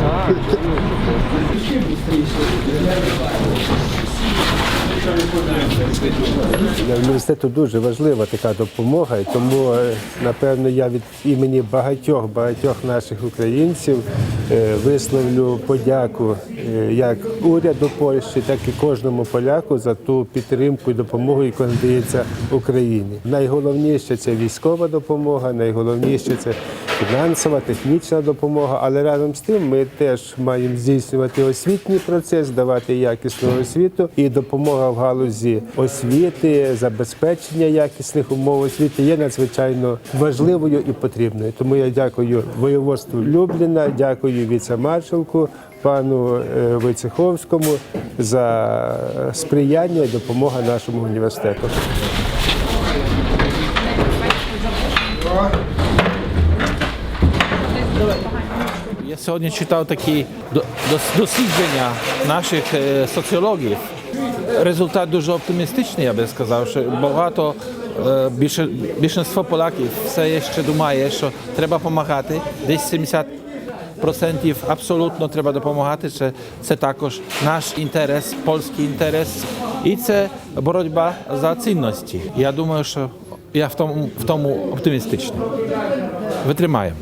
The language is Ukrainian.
Так. Для університету дуже важлива така допомога, і тому е, напевно я від імені багатьох багатьох наших українців е, висловлю подяку е, як уряду Польщі, так і кожному поляку за ту підтримку і допомогу, яка надається Україні. Найголовніше це військова допомога, найголовніше це фінансова, технічна допомога. Але разом з тим ми теж маємо здійснювати освітній процес, давати якісну освіту і допомога в галузі освіти, забезпечення якісних умов освіти є надзвичайно важливою і потрібною. Тому я дякую воєводству Любліна, дякую віце-маршалку пану е, Войцеховському за сприяння і допомога нашому університету. Я сьогодні читав такі дослідження наших е, соціологів. Результат дуже оптимістичний, я би сказав, що багато е, більше, більшинство поляків все ще думає, що треба допомагати. Десь 70 процентів абсолютно треба допомагати. Це, це також наш інтерес, польський інтерес, і це боротьба за цінності. Я думаю, що я в тому, в тому оптимістичний. Витримаємо.